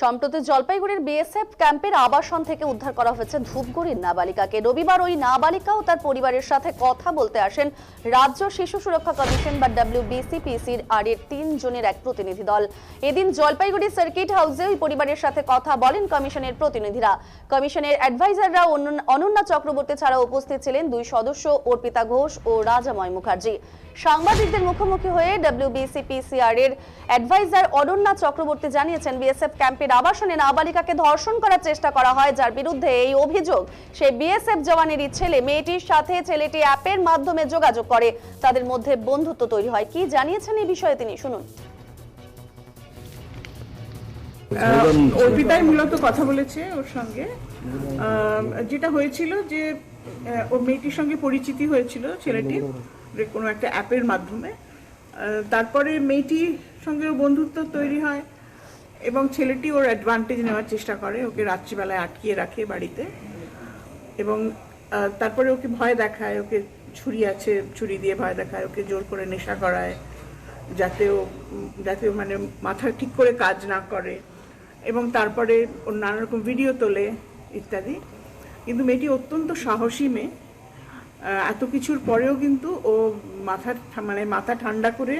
সম্প্রতি জলপাইগুড়ির বিএসএফ ক্যাম্পের আবাসন থেকে উদ্ধার করা হয়েছে ধূপগুড়ির নাবালিকাকে। রবিবার ওই নাবালিকা ও তার পরিবারের সাথে কথা বলতে আসেন রাজ্য শিশু সুরক্ষা কমিশন বা ডাব্লিউবিসিপিসির আর এর তিন জনের এক প্রতিনিধি দল। এদিন জলপাইগুড়ি সার্কিট হাউসে ওই পরিবারের সাথে কথা বলেন কমিশনের প্রতিনিধিরা। কমিশনের অ্যাডভাইজাররা অনন্য- চক্রবর্তী ছাড়া উপস্থিত ছিলেন দুই সদস্য অর্পিতা ঘোষ ও রাজাময় মুখার্জি। সাংবাদিকদের মুখোমুখি হয়ে ডাব্লিউবিসিপিসিআর এর অ্যাডভাইজার অনন্যা চক্রবর্তী জানিয়েছেন বিএসএফ ক্যাম্পের আবাসনে নাবালিকাকে ধর্ষণ করার চেষ্টা করা হয় যার বিরুদ্ধে এই অভিযোগ। সেই বিএসএফ জওয়ানেরই ছেলে মেয়েটির সাথে ছেলেটি অ্যাপের মাধ্যমে যোগাযোগ করে। তাদের মধ্যে বন্ধুত্ব তৈরি হয়। কি জানিয়েছেন এই বিষয়ে তিনি? শুনুন। আহ, অর্পিতাই মূলত কথা বলেছে ওর সঙ্গে। আহ, যেটা হয়েছিল যে ও মেয়েটির সঙ্গে পরিচিতি হয়েছিল ছেলেটির যে কোনো একটা অ্যাপের মাধ্যমে। তারপরে মেয়েটির সঙ্গে বন্ধুত্ব তৈরি হয়। এবং ছেলেটি ওর অ্যাডভান্টেজ নেওয়ার চেষ্টা করে, ওকে রাত্রিবেলায় আটকিয়ে রাখে বাড়িতে এবং তারপরে ওকে ভয় দেখায়, ওকে ছুরি আছে, ছুরি দিয়ে ভয় দেখায়, ওকে জোর করে নেশা করায়, যাতে ও, যাতে মানে মাথা ঠিক করে কাজ না করে এবং তারপরে ওর নানা রকম ভিডিও তোলে ইত্যাদি। কিন্তু মেয়েটি অত্যন্ত সাহসী মেয়ে। এত কিছুর পরেও কিন্তু ও মাথা মানে মাথা ঠান্ডা করে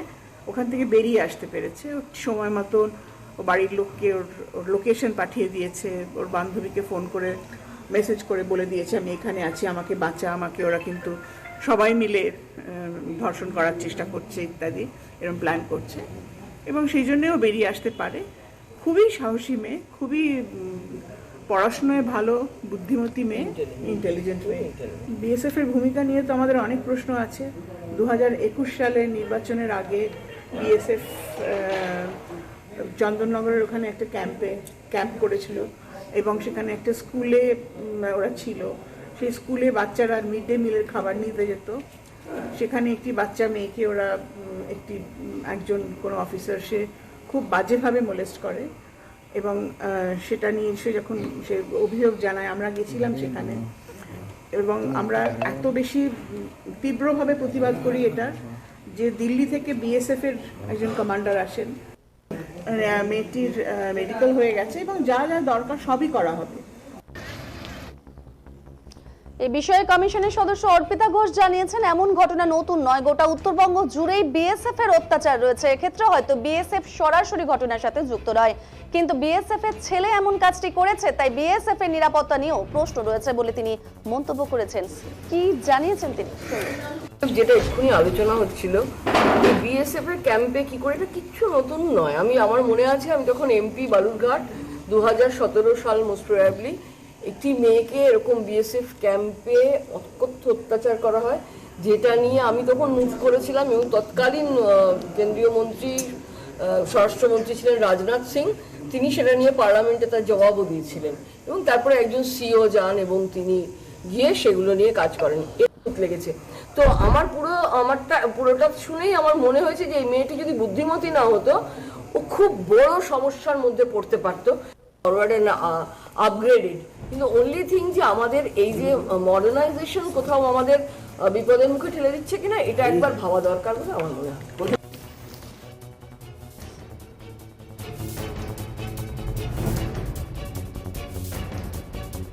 ওখান থেকে বেরিয়ে আসতে পেরেছে। সময় মতন ও বাড়ির লোককে ওর ওর লোকেশন পাঠিয়ে দিয়েছে ওর বান্ধবীকে ফোন করে মেসেজ করে বলে দিয়েছে আমি এখানে আছি আমাকে বাঁচা আমাকে ওরা কিন্তু সবাই মিলে ধর্ষণ করার চেষ্টা করছে ইত্যাদি এরকম প্ল্যান করছে। এবং সেই জন্যেও বেরিয়ে আসতে পারে। খুবই সাহসী মেয়ে খুবই পড়াশোনায় ভালো বুদ্ধিমতী মেয়ে ইন্টেলিজেন্ট মেয়ে। বিএসএফ এর ভূমিকা নিয়ে তো আমাদের অনেক প্রশ্ন আছে। দু হাজার একুশ সালে নির্বাচনের আগে বিএসএফ চন্দননগরের ওখানে একটা ক্যাম্পে, ক্যাম্প করেছিল এবং সেখানে একটা স্কুলে ওরা ছিল। সেই স্কুলে বাচ্চারা মিড ডে মিলের খাবার নিতে যেত। সেখানে একটি বাচ্চা মেয়েকে ওরা একটি একজন কোনো অফিসার, সে খুব বাজেভাবে মোলেস্ট করে এবং সেটা নিয়ে সে যখন সে অভিযোগ জানায়, আমরা গেছিলাম সেখানে এবং আমরা এত বেশি তীব্রভাবে প্রতিবাদ করি এটা যে দিল্লি থেকে বিএসএফ এর একজন কমান্ডার আসেন। মেয়েটির মেডিকেল হয়ে গেছে এবং যা যা দরকার সবই করা হবে। এই বিষয়ে কমিশনের সদস্য অর্পিতা ঘোষ জানিয়েছেন, এমন ঘটনা নতুন নয়। গোটা উত্তরবঙ্গ জুড়েই বিএসএফ এর অত্যাচার রয়েছে। এক্ষেত্রে হয়তো বিএসএফ সরাসরি ঘটনার সাথে যুক্ত নয়। কিন্তু বিএসএফ এর ছেলে এমন কাজটি করেছে, তাই বিএসএফ এর নিরাপত্তা নিয়েও প্রশ্ন রয়েছে বলে তিনি মন্তব্য করেছেন। কি জানিয়েছেন তিনি? যেটা এক্ষুনি আলোচনা হচ্ছিল বিএসএফ এর ক্যাম্পে কি করে, এটা কিচ্ছু নতুন নয়। আমি, আমার মনে আছে, আমি যখন এমপি বালুরঘাট দু হাজার সতেরো সাল মোস্ট প্রয়াবলি একটি মেয়েকে এরকম বিএসএফ ক্যাম্পে অকথ্য অত্যাচার করা হয়, যেটা নিয়ে আমি তখন মুভ করেছিলাম এবং তৎকালীন কেন্দ্রীয় মন্ত্রী স্বরাষ্ট্রমন্ত্রী ছিলেন রাজনাথ সিং। তিনি সেটা নিয়ে পার্লামেন্টে তার জবাবও দিয়েছিলেন এবং তারপরে একজন সিও যান এবং তিনি গিয়ে সেগুলো নিয়ে কাজ করেন। লেগেছে। তো আমার পুরো, আমারটা, পুরোটা শুনেই আমার মনে হয়েছে যে এই মেয়েটি যদি বুদ্ধিমতী না হতো, ও খুব বড় সমস্যার মধ্যে পড়তে পারতো। ফরওয়ার্ড অ্যান্ড আপগ্রেডেড কিন্তু অনলি থিং যে আমাদের এই যে মডার্নাইজেশন কোথাও আমাদের বিপদের মুখে ঠেলে দিচ্ছে কিনা এটা একবার ভাবা দরকার বলে আমার মনে হয়।